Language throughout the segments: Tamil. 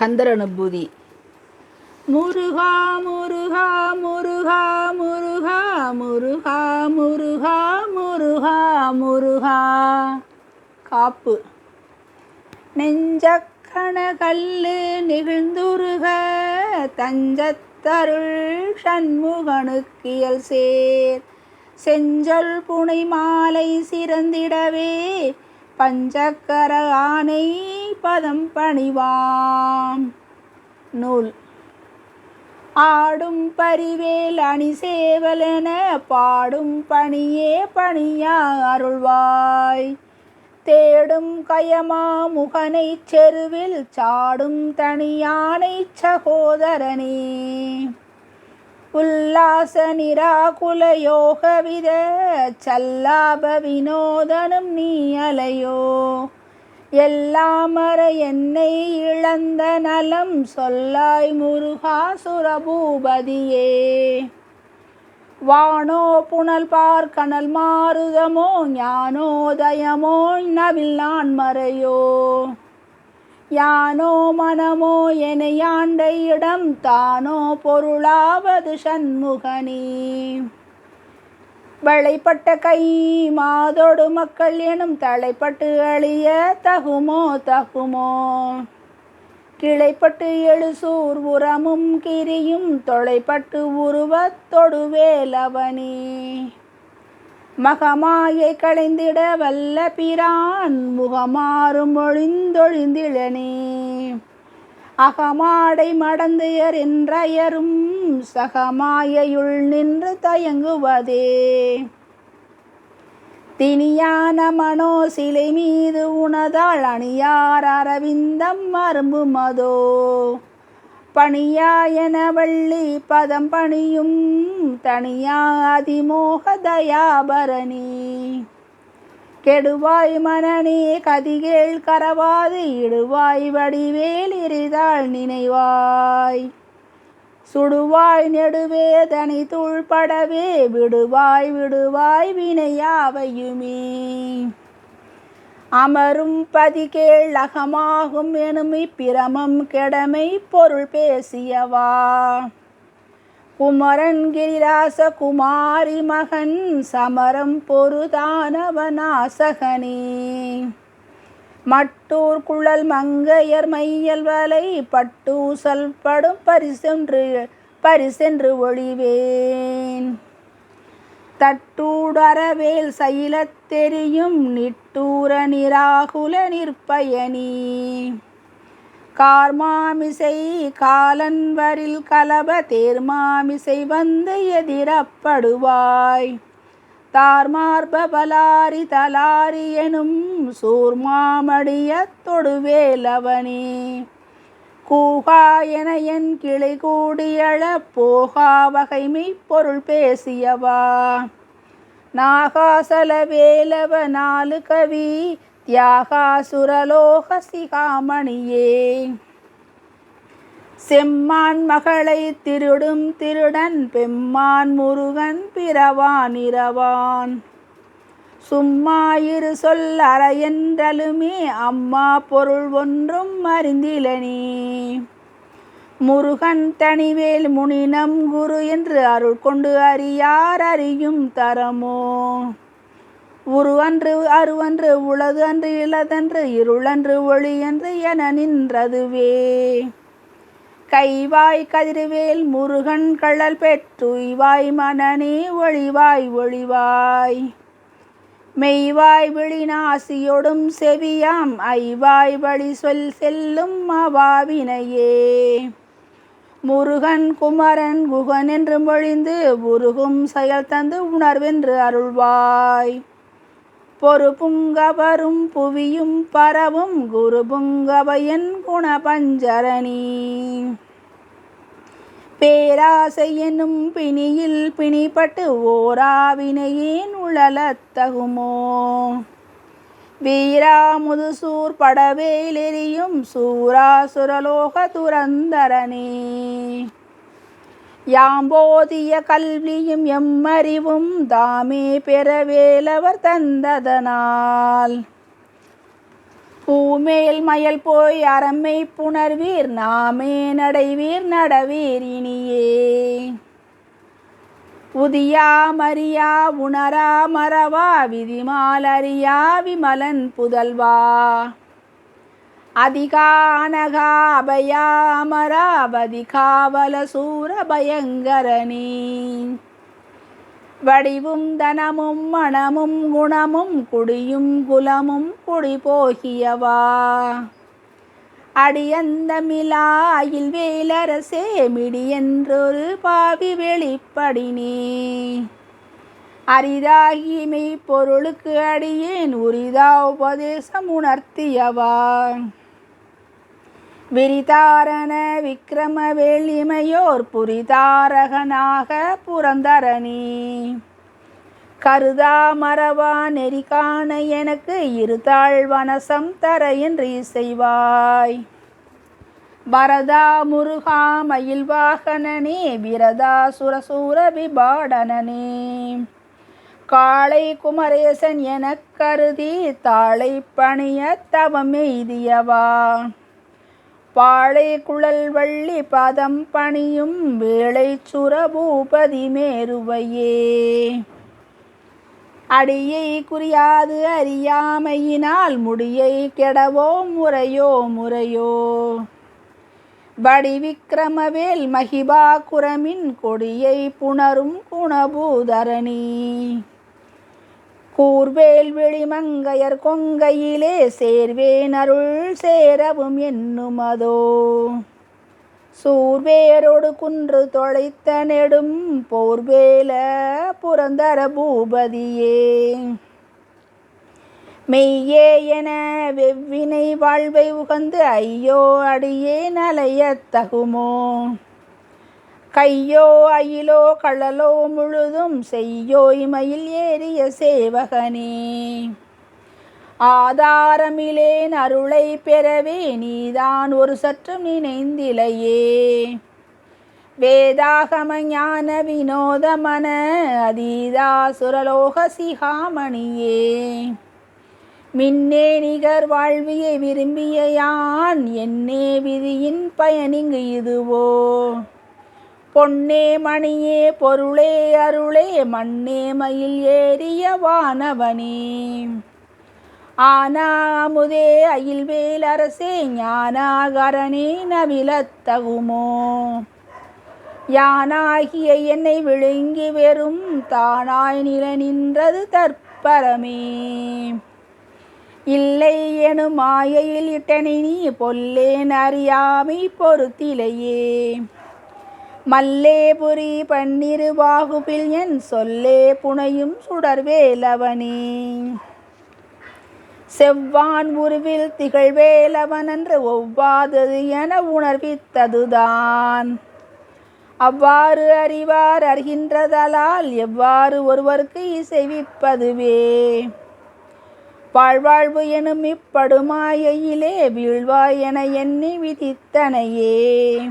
கந்தர் அனுபூதி முருகா முருகா முருகா முருகா முருகா முருகா முருகா முருகா. காப்பு. நெஞ்சக்கண கல்லு நிகழ்ந்துருக தஞ்சத்தருள் சண்முகனுக்கியல் சேர். செஞ்சொல் புனை மாலை சிறந்திடவே பஞ்சக்கர ஆனை பதம் பணிவாம். நூல். ஆடும் பரிவேல் அணி சேவலென பாடும் பணியே பணியா அருள்வாய். தேடும் கயமா முகனை செருவில் சாடும் தனியானை சகோதரனே. உல்லாச நிராகுல யோகவித சல்லாப வினோதனும் நீ அலையோ. எல்லாமற என்னை இழந்த நலம் சொல்லாய் முருகா சுரபூபதியே. வானோ புனல் பார் கனல் மாறுதமோ ஞானோதயமோ நவில் நான் மறையோ. யானோ மனமோ என யாண்ட இடம் தானோ பொருளாவது சண்முகனே. வளைப்பட்ட கை மாதோடு மக்கள் எனும் தலைப்பட்டு அழிய தகுமோ தகுமோ. கிளைப்பட்டு எழுசூர் உரமும் கிரியும் தொலைப்பட்டு உருவத்தொடு வேலவனே மகமாயை களைந்திட வல்ல பிரான் முகமாறும் ஒழிந்தொழிந்திழனே. அகமாடை மடந்தையர் என்றயரும் சகமாயையுள் நின்று தயங்குவதே. தினியான மனோ சிலை மீது உணதால் அணியார் அரவிந்தம் மரும்புமதோ பணியாயன வள்ளி பதம் பணியும் தனியா அதிமோக தயாபரணி. கெடுவாய் மனநே கதிகேள் கரவாது இடுவாய் வடிவேல் இரிதாள் நினைவாய். சுடுவாய் நெடுவேதனை தூள்படவே விடுவாய் விடுவாய் வினையாவையுமே. அமரும் பதிகேள் அகமாகும் எனும் பிரமம் கெடமை பொருள் பேசியவா. குமரன் கிரிராச குமாரி மகன் சமரம் பொருதானவனாசகனே மட்டூர் குழல் மங்கையர் மையல் வலை பட்டூசல் படும் பரிசென்று பரிசென்று ஒளிவேன் தட்டூடரவேல் சைலத் தெரியும் நிட்டூர நிராகுல நிற்பயணி கார்மாமிசை காலன் வரில் கலப தேர்மாமிசை வந்து எதிரப்படுவாய். தார்மார்ப பலாரி தலாரி எனும் சூர்மாமடிய தொடுவேலவனே. கூகா என என் கிளை கூடியழ போகா வகைமை பொருள் பேசியவா. நாகாசல வேலவ நாலு கவி தியாகாசுரலோக சிகாமணியே. செம்மான் மகளை திருடும் திருடன் பெம்மான் முருகன் பிறவான் இரவான் சும்மாயிரு சொல் அறையென்றலுமே அம்மா பொருள் ஒன்றும் அறிந்திலனே. முருகன் தனிவேல் முனினம் குரு என்று அருள் கொண்டு அறியார் அறியும் தரமோ. உருவன்று அருவன்று உளது அன்று இளதன்று இருளன்று ஒளியன்று என நின்றதுவே. கைவாய் கதிர்வேல் முருகன் கழல் பெற்றுய்வாய் மனநே ஒளிவாய் ஒளிவாய். மெய்வாய் விழிநாசியொடும் செவியாம் ஐவாய் வழி சொல் செல்லும் அவாவினையே. முருகன் குமரன் குகன் என்று மொழிந்து உருகும் செயல் தந்து உணர்வென்று அருள்வாய். பொறுப்புங்கவரும் புவியும் பரவும் குருபுங்கவையன் குணபஞ்சரணி பேராசை என்னும் பிணியில் பிணிப்பட்டு ஓராவினையேன் உழலத்தகுமோ வீராமுதுசூர் படவேலெறியும் சூராசுரலோக துரந்தரனே யாம்போதிய கல்வியும் எம்மறிவும் தாமே பெறவேலவர் தந்ததனால். பூமேல் மயல் போய் அறமை புணர்வீர் நாமே நடைவீர் நடவீர் இனியே. உதியா மரியா உணரா மறவா விதிமாலறியா விமலன் புதல்வா. அதிகானகாபயாமராவதி காவல அபயா சூர பயங்கரணி வடிவும் தனமும் மணமும் குணமும் குடியும் குலமும் குடி போகியவா அடியந்தமிலாயில் வேலரசே மிடியென்றொரு பாவி வெளிப்படினே. அரிதாகி மெய் பொருளுக்கு அடியேன் உரிதா உபதேசம் உணர்த்தியவா. விரிதாரண விக்கிரம வேளிமையோர் புரிதாரகனாக புரந்தரணி. கருதா மரவா நெறிகாண எனக்கு இருதாள் வனசம் தர என்று செய்வாய். வரதா முருகா மயில் வாகனனே விரதா சுரசூர விபாடனனே. காளை குமரேசன் எனக் கருதி தாளை பணிய தவம் எய்தியவா. பாழை குழல் வள்ளி பதம் பணியும் வேளை சுரபூபதி மேருவையே. அடியை குறியாது அறியாமையினால் முடியை கெடவோ முறையோ முறையோ. வடிவிக்கிரமவேல் மகிபா குரமின் கொடியை புணரும் குணபூதரணி. கூர்வேல்விழி மங்கையர் கொங்கையிலே சேர்வேன் அருள் சேரவும் என்னுமதோ சூர்வேரோடு குன்று தொலைத்த நெடும் போர்வேல புரந்தர பூபதியே. மெய்யே என வெவ்வினை வாழ்வை உகந்து ஐயோ அடியே நலையத்தகுமோ கையோ அயிலோ கள்ளலோ முழுதும் செய்யோ இமையில் ஏறிய சேவகனே. ஆதாரமிலேன் அருளை பெறவே நீதான் ஒரு சற்றும் நினைந்திலையே. வேதாகம ஞான வினோதமன அதீதா சுரலோக சிகாமணியே. மின்னே நிகர் வாழ்வியை விரும்பிய யான் என்னே விதியின் பயனிங்கு இதுவோ. பொன்னே மணியே பொருளே அருளே மண்ணே மயில் ஏறிய வானவனே. ஆனா அமுதே அயில்வேல் அரசே ஞானாகரனே நவிலத்தகுமோ. யானாகிய என்னை விழுங்கி வெறும் தானாய் நில நின்றது தற்பரமே. இல்லை எனும் மாயையில் இட்டனை நீ பொல்லேன் அறியாமை பொறுத்திலையே. மல்லேபுரி பன்னிரு பாகுபில் என் சொல்லே புனையும் சுடர்வேலவனே. செவ்வான் உருவில் திகழ்வேலவன் என்று ஒவ்வாதது என உணர்வித்ததுதான். அவ்வாறு அறிவார் அறிகின்றதலால் எவ்வாறு ஒருவருக்கு இசைவிப்பதுவே வாழ்வாழ்வு எனும் இப்படுமாயையிலே வீழ்வாய் என எண்ணி விதித்தனையே.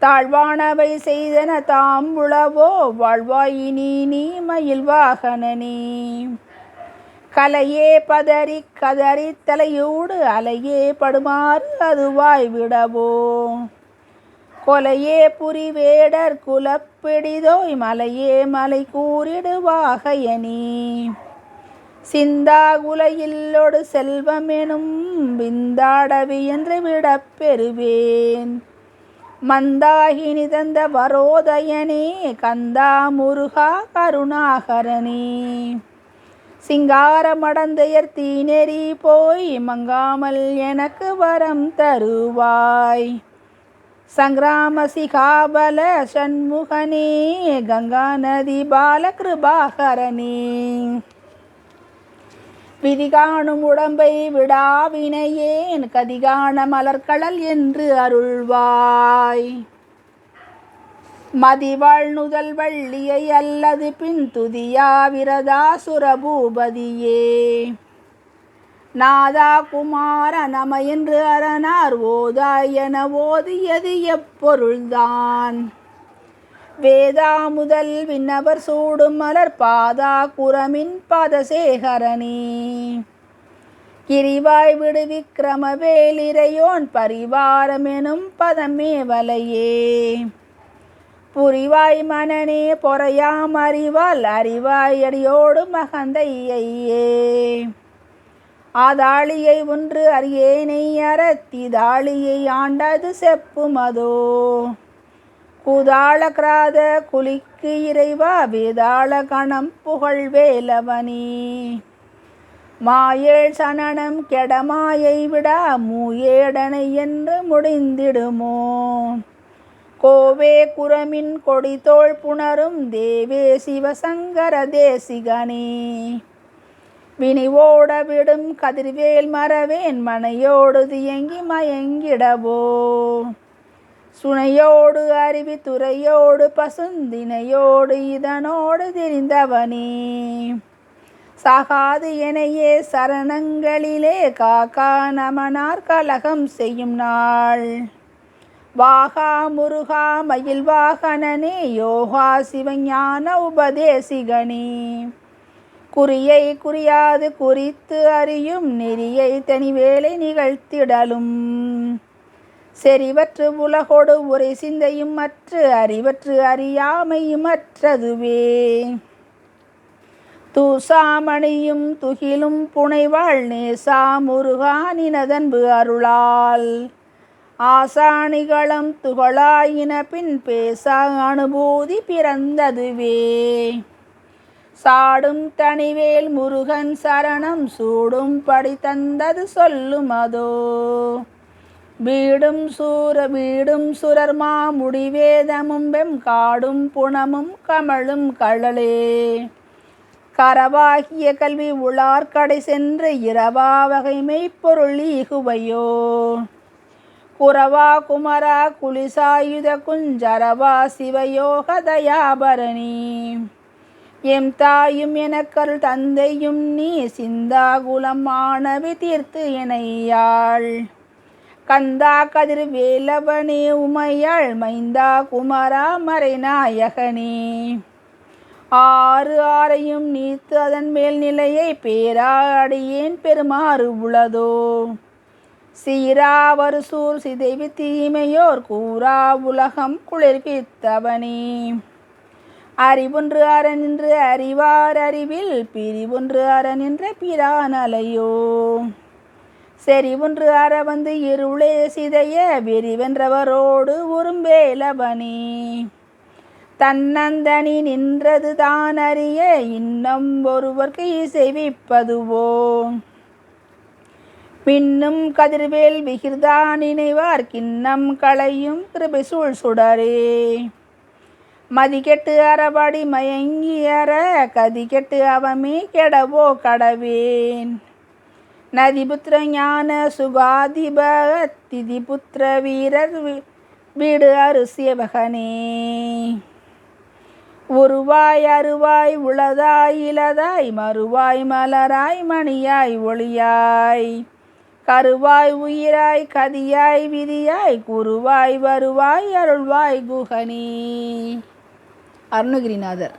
தாழ்வானவை செய்தன தாம் உளவோ வாழ்வாயினி நீ மயில் வாகனனே. கலையே பதறி கதறி தலையோடு அலையே படுமாறு அதுவாய் விடவோ. கொலையே புரி வேடர் குலப்பிடிதோய் மலையே மலை கூறிடுவாகையனி சிந்தாகுலையில்லொடு செல்வமெனும் விந்தாடவி என்று விடப் பெறுவேன். மந்தாகினி தந்த வரோதயனே கந்தா முருகா கருணாகரனே. சிங்காரமடந்தையர் தீநெறி போய் மங்காமல் எனக்கு வரம் தருவாய். சங்கிராம சிகாபல சண்முகனே கங்கா நதி பாலகிருபாகரனே விதிகாணும் உடம்பை விடாவினையேன் கதிகான மலர்கடல் என்று அருள்வாய். மதிவாழ் நுதல் வள்ளியை அல்லது பின் துதியா விரதா சுரபூபதியே. நாதா குமார நம என்று அரணார் ஓதாய் என ஓதியது எப்பொருள்தான். வேதாமுதல் விண்ணவர் சூடும் மலர் பாதா குரமின் பதசேகரணி. கிரிவாய் விடுவிக்கிரமவேலிரையோன் பரிவாரமெனும் பதமே வலையே புரிவாய் மனனே பொறையாம் அறிவால் அறிவாய் அடியோடு மகந்தையே ஆதாளியை ஒன்று அறியேனை அறத்திதாளியை ஆண்டது செப்புமதோ. குதாள கிராத குலிக்கு இறைவா வேதாள கணம் புகழ் வேலவனி. மாயேள் சனனம் கெடமாயை விடா மூயேடனை என்று முடிந்திடுமோ. கோவே குரமின் கொடிதோள் புணரும் தேவே சிவசங்கர தேசிகனே. வினிவோட விடும் கதிர்வேல் மறவேன் மனையோடு தியங்கி மயங்கிடவோ. சுனையோடு அருவி துறையோடு பசுந்தினையோடு இதனோடு தெரிந்தவனே. சாகாது எனையே சரணங்களிலே காக்கா நமனார் கலகம் செய்யும் நாள். வாகா முருகா மயில் வாகனனே யோகா சிவஞான உபதேசிகனே. குறியை குறியாது குறித்து அறியும் நெறியை தனிவேலை நிகழ்த்திடலும். செறிவற்று உலகோடு உரை சிந்தையும் மற்ற அறிவற்று அறியாமையும் மற்றதுவே தூசாமணியும் துகிலும் புனைவாள் நேசா முருகானினதன்பு அருளால். ஆசானிகளம் துகளாயின பின் பேச அனுபூதி பிறந்ததுவே. சாடும் தனிவேல் முருகன் சரணம் சூடும் படி தந்தது சொல்லும் அதோ. வீடும் சூர வீடும் சுரர்மா முடிவேதமும் வெம் காடும் புணமும் கமழும் கழலே. கரவாகிய கல்வி உளார்கடை சென்று இரவா வகைமை பொருள் ஈகுவையோ. குரவா குமரா குலிசாயுத குஞ்சரவா சிவயோக தயாபரணி. எம் தாயும் எனக்கருள் தந்தையும் நீ சிந்தாகுலம் மாணவி தீர்த்து எனையாள் கந்தா கதிர் வேலவனே உமையாள் மைந்தா குமரா மறைநாயகனே. ஆறு ஆறையும் நீத்து அதன் மேல் நிலையை பேராடியேன் பெருமாறு உளதோ. சீராவரு சூர் சிதைவி தீமையோர் கூறா உலகம் குளிர்வித்தவனே. அறிவொன்று அறநின்று என்று அறிவார் அறிவில் பிரிவொன்று அறநின்ற என்ற பிரானலையோ சரி ஒன்று அற வந்து இருளே சிதைய வெறிவென்றவரோடு உரும்பேலவனி தன்னந்தனி நின்றது தான் அறிய இன்னும் ஒருவர்க்கு இசைவிப்பதுவோ. பின்னும் கதிர்வேல் விகிர்தா நினைவார் கிண்ணம் களையும் கிருபை சூழ் சுடரே. மதிக்கெட்டு அறபாடி மயங்கி அற கதிக்கெட்டு அவமே கெடவோ கடவேன். நதிபுத்திர ஞான சுகாதிப புத்திர வீரர் வீடு அருசியவகனே உருவாய் அருவாய் உளதாய் இலதாய் மறுவாய் மலராய் மணியாய் ஒளியாய். கருவாய் உயிராய் கதியாய் விதியாய் குருவாய் வருவாய் அருள்வாய் குகனே. அருணகிரிநாதர்.